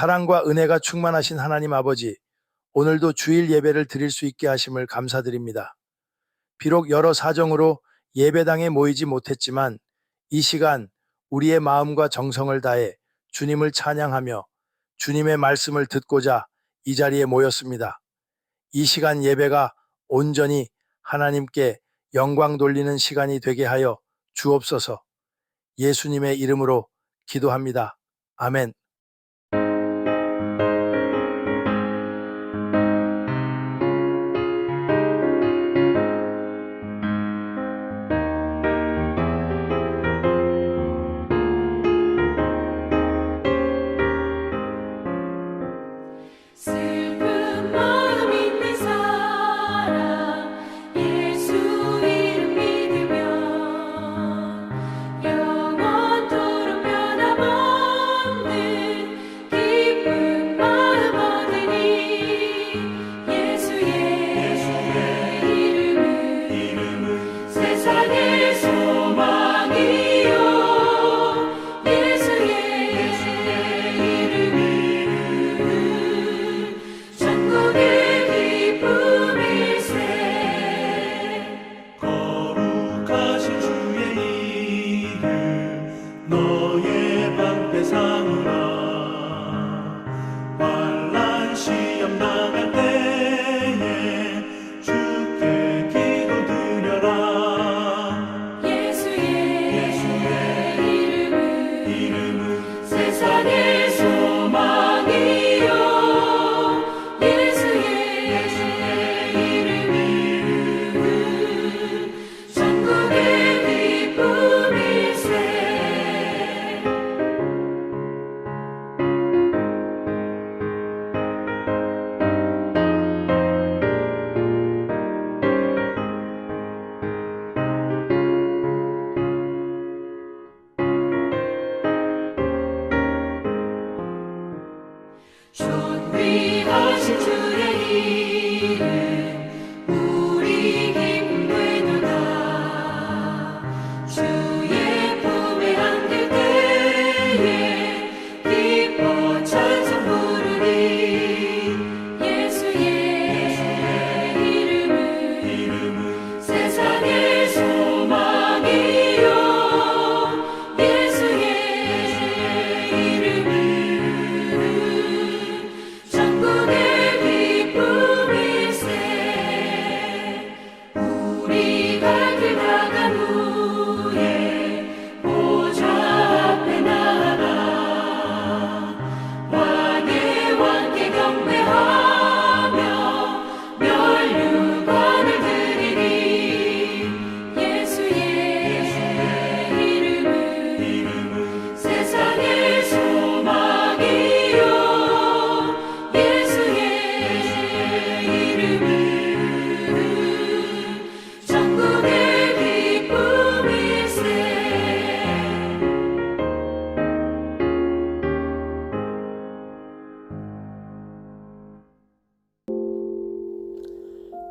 사랑과 은혜가 충만하신 하나님 아버지, 오늘도 주일 예배를 드릴 수 있게 하심을 감사드립니다. 비록 여러 사정으로 예배당에 모이지 못했지만 이 시간 우리의 마음과 정성을 다해 주님을 찬양하며 주님의 말씀을 듣고자 이 자리에 모였습니다. 이 시간 예배가 온전히 하나님께 영광 돌리는 시간이 되게 하여 주옵소서 예수님의 이름으로 기도합니다. 아멘.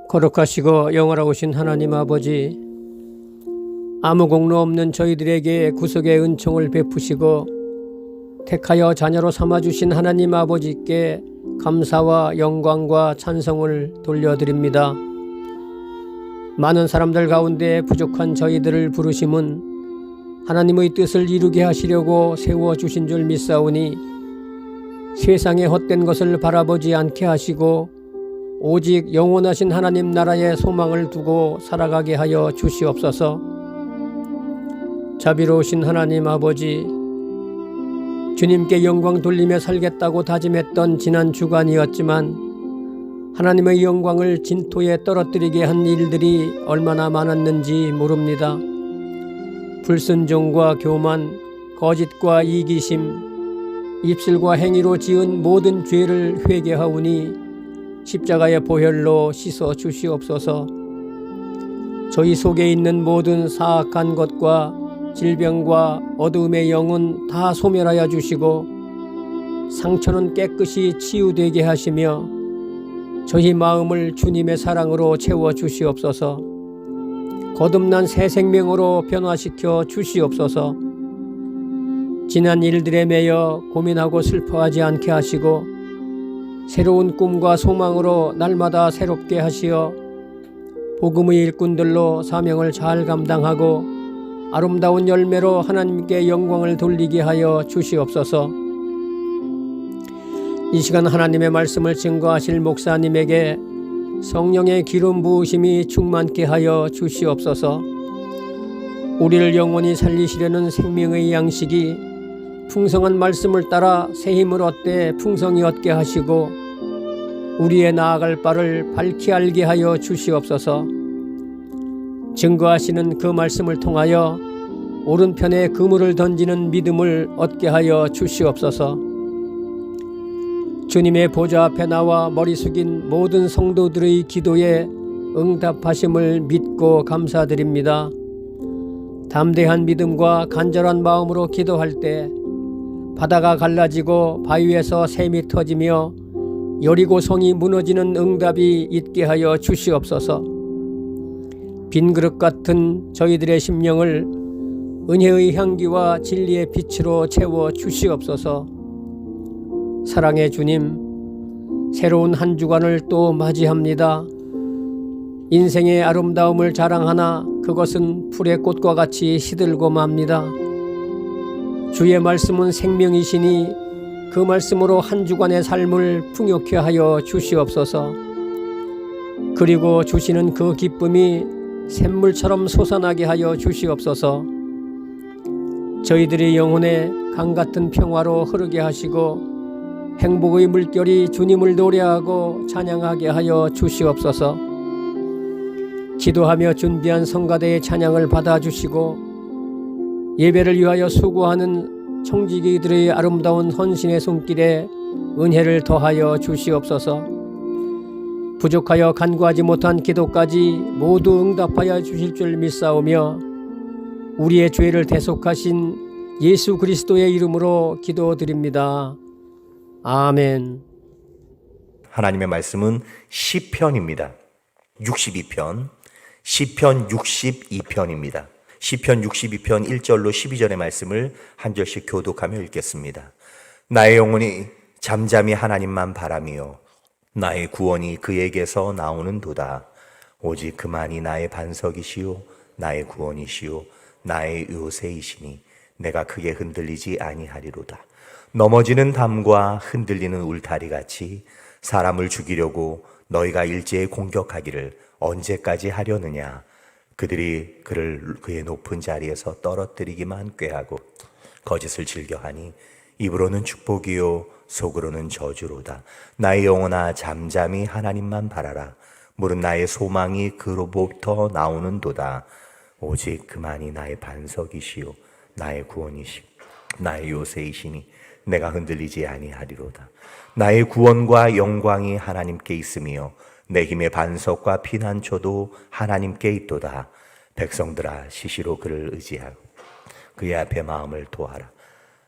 거룩하시고 영원하신 하나님 아버지 아무 공로 없는 저희들에게 구속의 은총을 베푸시고 택하여 자녀로 삼아 주신 하나님 아버지께 감사와 영광과 찬송을 돌려드립니다. 많은 사람들 가운데 부족한 저희들을 부르심은 하나님의 뜻을 이루게 하시려고 세워 주신 줄 믿사오니 세상의 헛된 것을 바라보지 않게 하시고 오직 영원하신 하나님 나라의 소망을 두고 살아가게 하여 주시옵소서. 자비로우신 하나님 아버지, 주님께 영광 돌리며 살겠다고 다짐했던 지난 주간이었지만 하나님의 영광을 진토에 떨어뜨리게 한 일들이 얼마나 많았는지 모릅니다. 불순종과 교만, 거짓과 이기심, 입술과 행위로 지은 모든 죄를 회개하오니 십자가의 보혈로 씻어 주시옵소서. 저희 속에 있는 모든 사악한 것과 질병과 어두움의 영은 다 소멸하여 주시고 상처는 깨끗이 치유되게 하시며 저희 마음을 주님의 사랑으로 채워 주시옵소서. 거듭난 새 생명으로 변화시켜 주시옵소서. 지난 일들에 매여 고민하고 슬퍼하지 않게 하시고 새로운 꿈과 소망으로 날마다 새롭게 하시어 복음의 일꾼들로 사명을 잘 감당하고 아름다운 열매로 하나님께 영광을 돌리게 하여 주시옵소서. 이 시간 하나님의 말씀을 증거하실 목사님에게 성령의 기름 부으심이 충만케 하여 주시옵소서. 우리를 영원히 살리시려는 생명의 양식이 풍성한 말씀을 따라 새 힘을 얻되 풍성히 얻게 하시고 우리의 나아갈 바를 밝히 알게 하여 주시옵소서. 증거하시는 그 말씀을 통하여 오른편에 그물을 던지는 믿음을 얻게 하여 주시옵소서. 주님의 보좌 앞에 나와 머리 숙인 모든 성도들의 기도에 응답하심을 믿고 감사드립니다. 담대한 믿음과 간절한 마음으로 기도할 때 바다가 갈라지고 바위에서 샘이 터지며 여리고 성이 무너지는 응답이 있게 하여 주시옵소서. 빈 그릇 같은 저희들의 심령을 은혜의 향기와 진리의 빛으로 채워 주시옵소서. 사랑의 주님, 새로운 한 주간을 또 맞이합니다. 인생의 아름다움을 자랑하나 그것은 풀의 꽃과 같이 시들고 맙니다. 주의 말씀은 생명이시니 그 말씀으로 한 주간의 삶을 풍요케 하여 주시옵소서. 그리고 주시는 그 기쁨이 샘물처럼 솟아나게 하여 주시옵소서. 저희들의 영혼에 강 같은 평화로 흐르게 하시고 행복의 물결이 주님을 노래하고 찬양하게 하여 주시옵소서. 기도하며 준비한 성가대의 찬양을 받아 주시고 예배를 위하여 수고하는 청지기들의 아름다운 헌신의 손길에 은혜를 더하여 주시옵소서. 부족하여 간구하지 못한 기도까지 모두 응답하여 주실 줄 믿사오며 우리의 죄를 대속하신 예수 그리스도의 이름으로 기도드립니다. 아멘. 하나님의 말씀은 시편입니다. 62편, 시편 62편입니다. 시편 62편 1절로 12절의 말씀을 한 절씩 교독하며 읽겠습니다. 나의 영혼이 잠잠히 하나님만 바라며 나의 구원이 그에게서 나오는 도다. 오직 그만이 나의 반석이시요 나의 구원이시요 나의 요새이시니 내가 크게 흔들리지 아니하리로다. 넘어지는 담과 흔들리는 울타리 같이 사람을 죽이려고 너희가 일제히 공격하기를 언제까지 하려느냐? 그들이 그를 그의 높은 자리에서 떨어뜨리기만 꾀하고 거짓을 즐겨하니 입으로는 축복이요 속으로는 저주로다. 나의 영혼아 잠잠히 하나님만 바라라. 물은 나의 소망이 그로부터 나오는도다. 오직 그만이 나의 반석이시요 나의 구원이시 나의 요새이시니 내가 흔들리지 아니하리로다. 나의 구원과 영광이 하나님께 있으며 내 힘의 반석과 피난처도 하나님께 있도다. 백성들아 시시로 그를 의지하고 그의 앞에 마음을 도하라.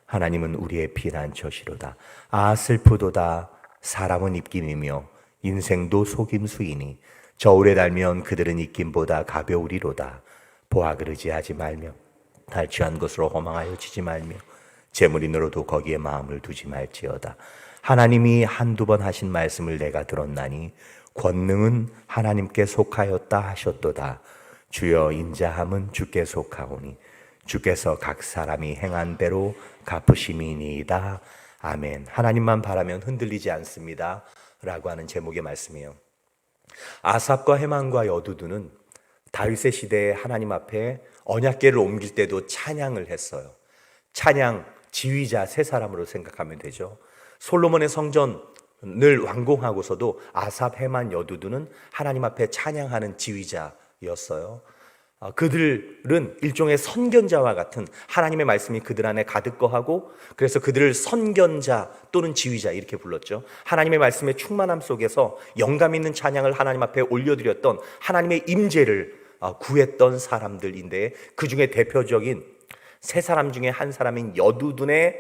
하나님은 우리의 피난처시로다. 아 슬프도다. 사람은 입김이며 인생도 속임수이니 저울에 달면 그들은 입김보다 가벼우리로다. 보아 그러지 하지 말며 달취한 것으로 허망하여 치지 말며 재물인으로도 거기에 마음을 두지 말지어다. 하나님이 한두 번 하신 말씀을 내가 들었나니 권능은 하나님께 속하였다 하셨도다. 주여 인자함은 주께 속하오니 주께서 각 사람이 행한 대로 갚으심이니이다. 아멘. 하나님만 바라면 흔들리지 않습니다. 라고 하는 제목의 말씀이에요. 아삽과 해만과 여두두는 다윗의 시대에 하나님 앞에 언약궤를 옮길 때도 찬양을 했어요. 찬양 지휘자 세 사람으로 생각하면 되죠. 솔로몬의 성전 을 완공하고서도 아삽, 해만, 여두두는 하나님 앞에 찬양하는 지휘자였어요. 아, 그들은 일종의 선견자와 같은 하나님의 말씀이 그들 안에 가득 거하고 그래서 그들을 선견자 또는 지휘자 이렇게 불렀죠. 하나님의 말씀의 충만함 속에서 영감 있는 찬양을 하나님 앞에 올려드렸던 하나님의 임재를 아, 구했던 사람들인데 그 중에 대표적인 세 사람 중에 한 사람인 여두둔의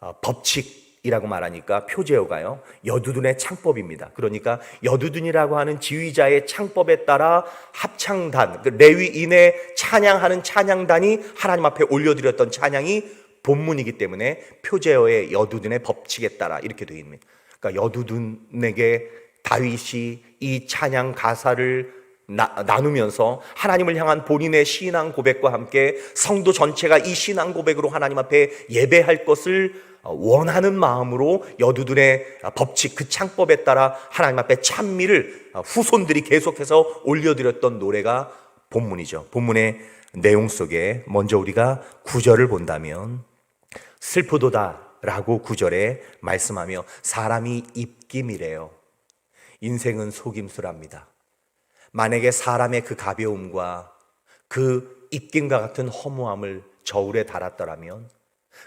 어, 법칙 이라고 말하니까 표제어가요. 여두둔의 창법입니다. 그러니까 여두둔이라고 하는 지휘자의 창법에 따라 합창단, 그 레위인의 찬양하는 찬양단이 하나님 앞에 올려드렸던 찬양이 본문이기 때문에 표제어의 여두둔의 법칙에 따라 이렇게 되어 있습니다. 그러니까 여두둔에게 다윗이 이 찬양 가사를 나, 나 누면서 하나님을 향한 본인의 신앙 고백과 함께 성도 전체가 이 신앙 고백으로 하나님 앞에 예배할 것을 원하는 마음으로 여두둔의 법칙 그 창법에 따라 하나님 앞에 찬미를 후손들이 계속해서 올려드렸던 노래가 본문이죠. 본문의 내용 속에 먼저 우리가 구절을 본다면 슬프도다라고 구절에 말씀하며 사람이 입김이래요. 인생은 속임수랍니다. 만약에 사람의 그 가벼움과 그 입김과 같은 허무함을 저울에 달았더라면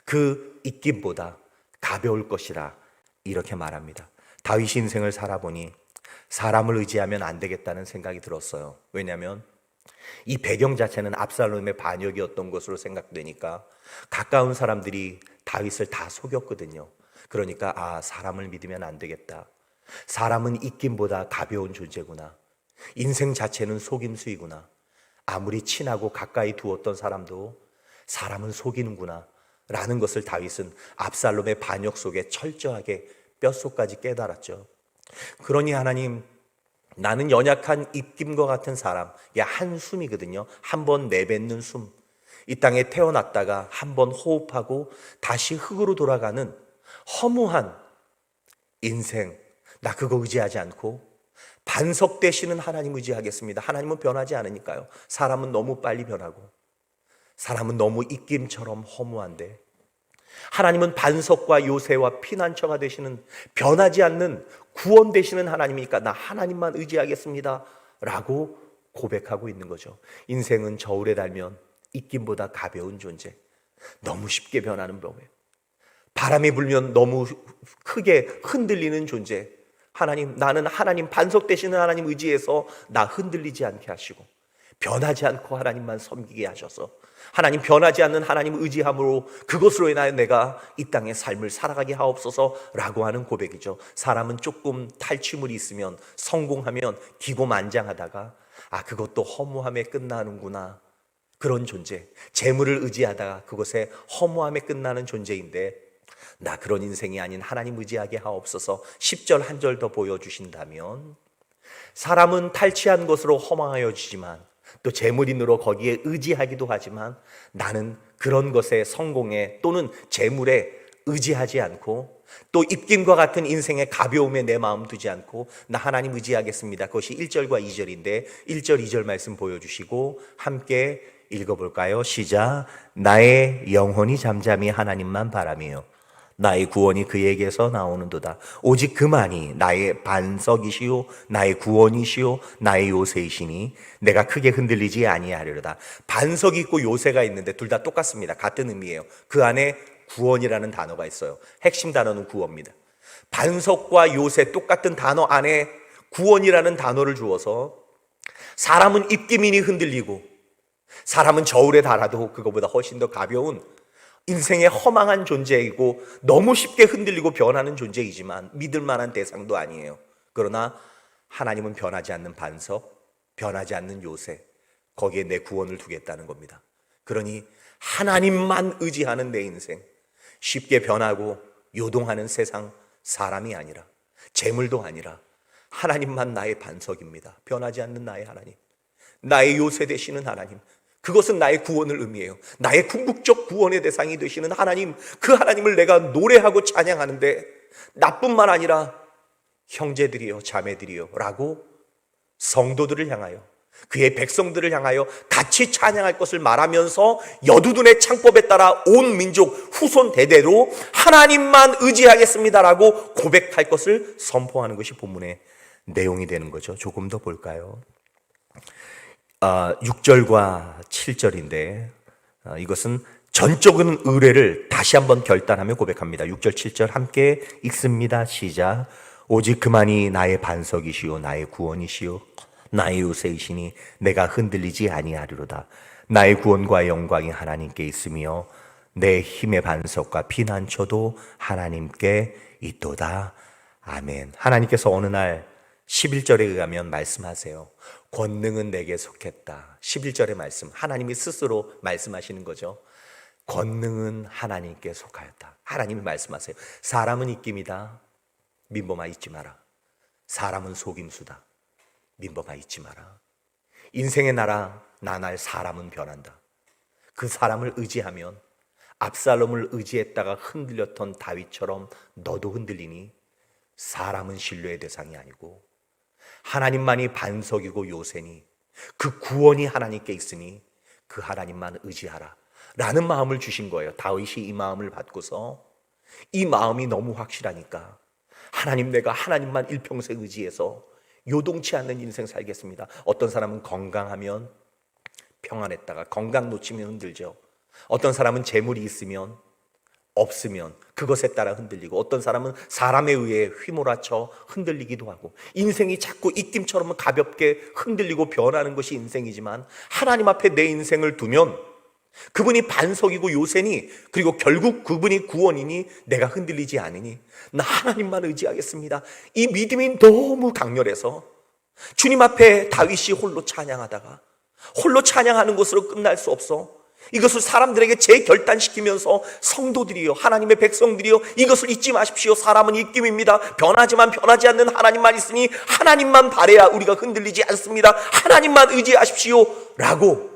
그 입김보다 가벼울 것이라 이렇게 말합니다. 다윗 인생을 살아보니 사람을 의지하면 안 되겠다는 생각이 들었어요. 왜냐하면 이 배경 자체는 압살롬의 반역이었던 것으로 생각되니까 가까운 사람들이 다윗을 다 속였거든요. 그러니까 아 사람을 믿으면 안 되겠다. 사람은 입김보다 가벼운 존재구나. 인생 자체는 속임수이구나. 아무리 친하고 가까이 두었던 사람도 사람은 속이는구나. 라는 것을 다윗은 압살롬의 반역 속에 철저하게 뼛속까지 깨달았죠. 그러니 하나님, 나는 연약한 입김과 같은 사람, 야, 한숨이거든요. 한 번 내뱉는 숨. 이 땅에 태어났다가 한 번 호흡하고 다시 흙으로 돌아가는 허무한 인생. 나 그거 의지하지 않고 반석 되시는 하나님 의지하겠습니다. 하나님은 변하지 않으니까요. 사람은 너무 빨리 변하고 사람은 너무 입김처럼 허무한데 하나님은 반석과 요새와 피난처가 되시는 변하지 않는 구원 되시는 하나님이니까 나 하나님만 의지하겠습니다. 라고 고백하고 있는 거죠. 인생은 저울에 달면 입김보다 가벼운 존재. 너무 쉽게 변하는 법이에요. 바람이 불면 너무 크게 흔들리는 존재. 하나님, 나는 하나님 반석 되시는 하나님 의지해서 나 흔들리지 않게 하시고 변하지 않고 하나님만 섬기게 하셔서 하나님 변하지 않는 하나님 의지함으로 그것으로 인하여 내가 이 땅의 삶을 살아가게 하옵소서라고 하는 고백이죠. 사람은 조금 탈취물이 있으면 성공하면 기고만장하다가 아 그것도 허무함에 끝나는구나 그런 존재. 재물을 의지하다가 그것에 허무함에 끝나는 존재인데 나 그런 인생이 아닌 하나님 의지하게 하옵소서 10절 한 절 더 보여주신다면 사람은 탈취한 것으로 허망하여 지지만 또 재물인으로 거기에 의지하기도 하지만 나는 그런 것에 성공에 또는 재물에 의지하지 않고 또 입김과 같은 인생의 가벼움에 내 마음 두지 않고 나 하나님 의지하겠습니다. 그것이 1절과 2절인데 1절 2절 말씀 보여주시고 함께 읽어볼까요? 시작 나의 영혼이 잠잠히 하나님만 바라며 나의 구원이 그에게서 나오는도다. 오직 그만이 나의 반석이시요, 나의 구원이시요, 나의 요새이시니 내가 크게 흔들리지 아니하리로다. 반석이 있고 요새가 있는데 둘 다 똑같습니다. 같은 의미예요. 그 안에 구원이라는 단어가 있어요. 핵심 단어는 구원입니다. 반석과 요새 똑같은 단어 안에 구원이라는 단어를 주어서 사람은 입기민이 흔들리고 사람은 저울에 달아도 그거보다 훨씬 더 가벼운 인생의 허망한 존재이고 너무 쉽게 흔들리고 변하는 존재이지만 믿을 만한 대상도 아니에요. 그러나 하나님은 변하지 않는 반석, 변하지 않는 요새, 거기에 내 구원을 두겠다는 겁니다. 그러니 하나님만 의지하는 내 인생, 쉽게 변하고 요동하는 세상 사람이 아니라 재물도 아니라 하나님만 나의 반석입니다. 변하지 않는 나의 하나님. 나의 요새 되시는 하나님. 그것은 나의 구원을 의미해요. 나의 궁극적 구원의 대상이 되시는 하나님, 그 하나님을 내가 노래하고 찬양하는데 나뿐만 아니라 형제들이요, 자매들이요, 라고 성도들을 향하여 그의 백성들을 향하여 같이 찬양할 것을 말하면서 여두둔의 창법에 따라 온 민족 후손 대대로 하나님만 의지하겠습니다라고 고백할 것을 선포하는 것이 본문의 내용이 되는 거죠. 조금 더 볼까요? 아, 6절과 7절인데 아, 이것은 전적인 의뢰를 다시 한번 결단하며 고백합니다. 6절, 7절 함께 읽습니다. 시작. 오직 그만이 나의 반석이시요 나의 구원이시요 나의 요새이시니 내가 흔들리지 아니하리로다. 나의 구원과 영광이 하나님께 있으며 내 힘의 반석과 피난처도 하나님께 있도다. 아멘. 하나님께서 어느 날 11절에 의하면 말씀하세요. 권능은 내게 속했다. 11절의 말씀. 하나님이 스스로 말씀하시는 거죠. 권능은 하나님께 속하였다. 하나님이 말씀하세요. 사람은 입김이다. 민범아 잊지 마라. 사람은 속임수다. 민범아 잊지 마라. 인생의 나라 나날 사람은 변한다. 그 사람을 의지하면 압살롬을 의지했다가 흔들렸던 다윗처럼 너도 흔들리니 사람은 신뢰의 대상이 아니고 하나님만이 반석이고 요새니 그 구원이 하나님께 있으니 그 하나님만 의지하라. 라는 마음을 주신 거예요. 다윗이 이 마음을 받고서 이 마음이 너무 확실하니까 하나님 내가 하나님만 일평생 의지해서 요동치 않는 인생 살겠습니다. 어떤 사람은 건강하면 평안했다가 건강 놓치면 흔들죠. 어떤 사람은 재물이 있으면 없으면 그것에 따라 흔들리고 어떤 사람은 사람에 의해 휘몰아쳐 흔들리기도 하고 인생이 자꾸 입김처럼 가볍게 흔들리고 변하는 것이 인생이지만 하나님 앞에 내 인생을 두면 그분이 반석이고 요새니 그리고 결국 그분이 구원이니 내가 흔들리지 않으니 나 하나님만 의지하겠습니다. 이 믿음이 너무 강렬해서 주님 앞에 다윗이 홀로 찬양하다가 홀로 찬양하는 것으로 끝날 수 없어. 이것을 사람들에게 재결단시키면서 성도들이요 하나님의 백성들이요 이것을 잊지 마십시오 사람은 입김입니다 변하지만 변하지 않는 하나님만 있으니 하나님만 바래야 우리가 흔들리지 않습니다 하나님만 의지하십시오 라고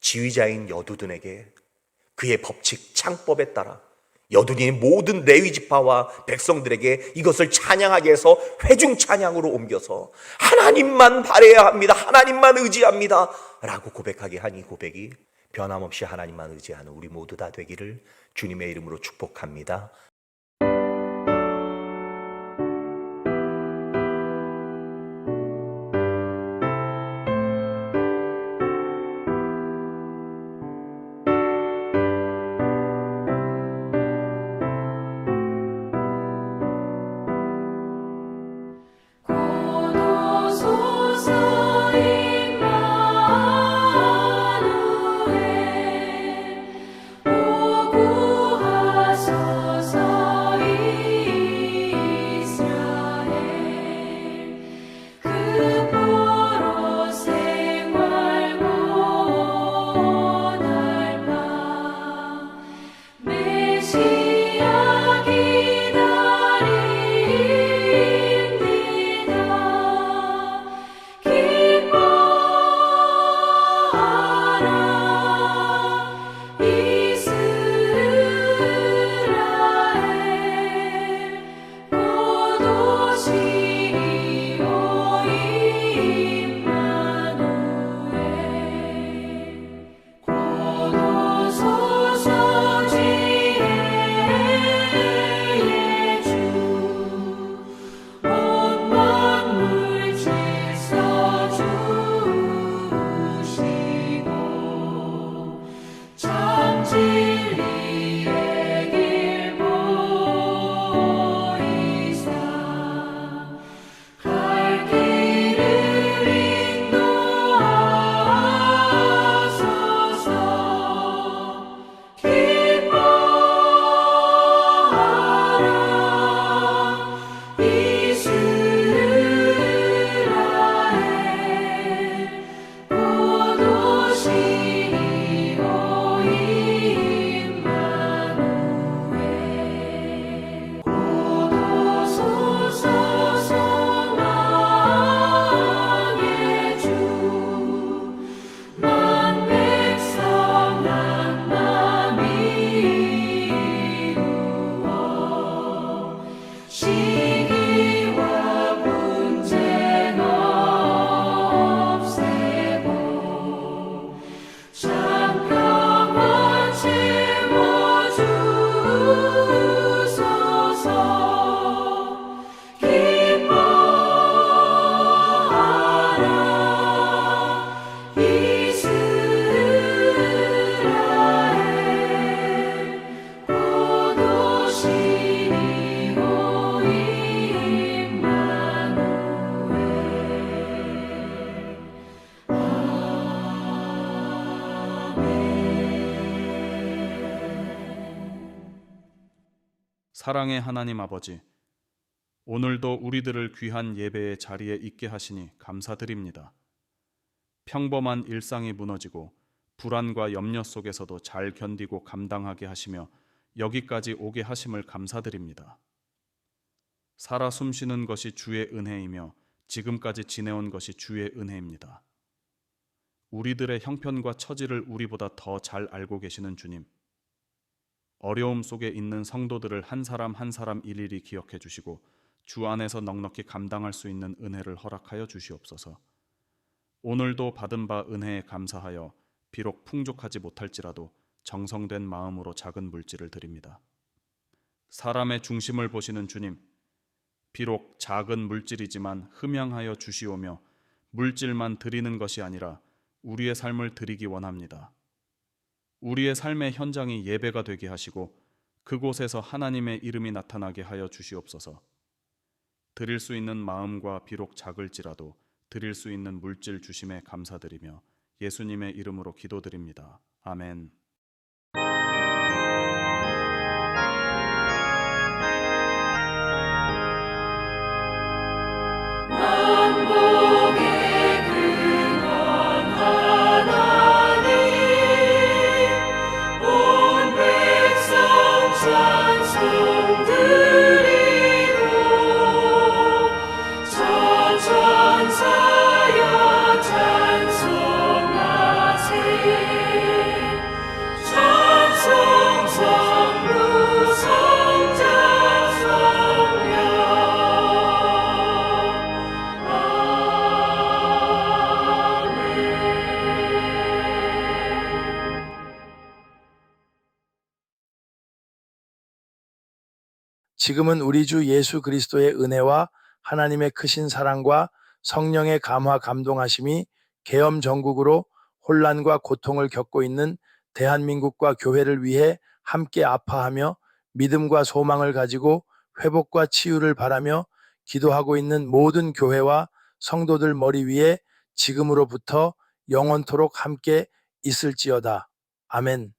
지휘자인 여두둔에게 그의 법칙 창법에 따라 여둔이 모든 레위 지파와 백성들에게 이것을 찬양하게 해서 회중 찬양으로 옮겨서 하나님만 바래야 합니다. 하나님만 의지합니다. 라고 고백하게 한 이 고백이 변함없이 하나님만 의지하는 우리 모두 다 되기를 주님의 이름으로 축복합니다. 사랑의 하나님 아버지, 오늘도 우리들을 귀한 예배의 자리에 있게 하시니 감사드립니다. 평범한 일상이 무너지고 불안과 염려 속에서도 잘 견디고 감당하게 하시며 여기까지 오게 하심을 감사드립니다. 살아 숨쉬는 것이 주의 은혜이며 지금까지 지내온 것이 주의 은혜입니다. 우리들의 형편과 처지를 우리보다 더 잘 알고 계시는 주님. 어려움 속에 있는 성도들을 한 사람 한 사람 일일이 기억해 주시고 주 안에서 넉넉히 감당할 수 있는 은혜를 허락하여 주시옵소서. 오늘도 받은 바 은혜에 감사하여 비록 풍족하지 못할지라도 정성된 마음으로 작은 물질을 드립니다. 사람의 중심을 보시는 주님, 비록 작은 물질이지만 흠양하여 주시오며 물질만 드리는 것이 아니라 우리의 삶을 드리기 원합니다. 우리의 삶의 현장이 예배가 되게 하시고 그곳에서 하나님의 이름이 나타나게 하여 주시옵소서. 드릴 수 있는 마음과 비록 작을지라도 드릴 수 있는 물질 주심에 감사드리며 예수님의 이름으로 기도드립니다. 아멘. 지금은 우리 주 예수 그리스도의 은혜와 하나님의 크신 사랑과 성령의 감화 감동하심이 계엄 전국으로 혼란과 고통을 겪고 있는 대한민국과 교회를 위해 함께 아파하며 믿음과 소망을 가지고 회복과 치유를 바라며 기도하고 있는 모든 교회와 성도들 머리 위에 지금으로부터 영원토록 함께 있을지어다. 아멘.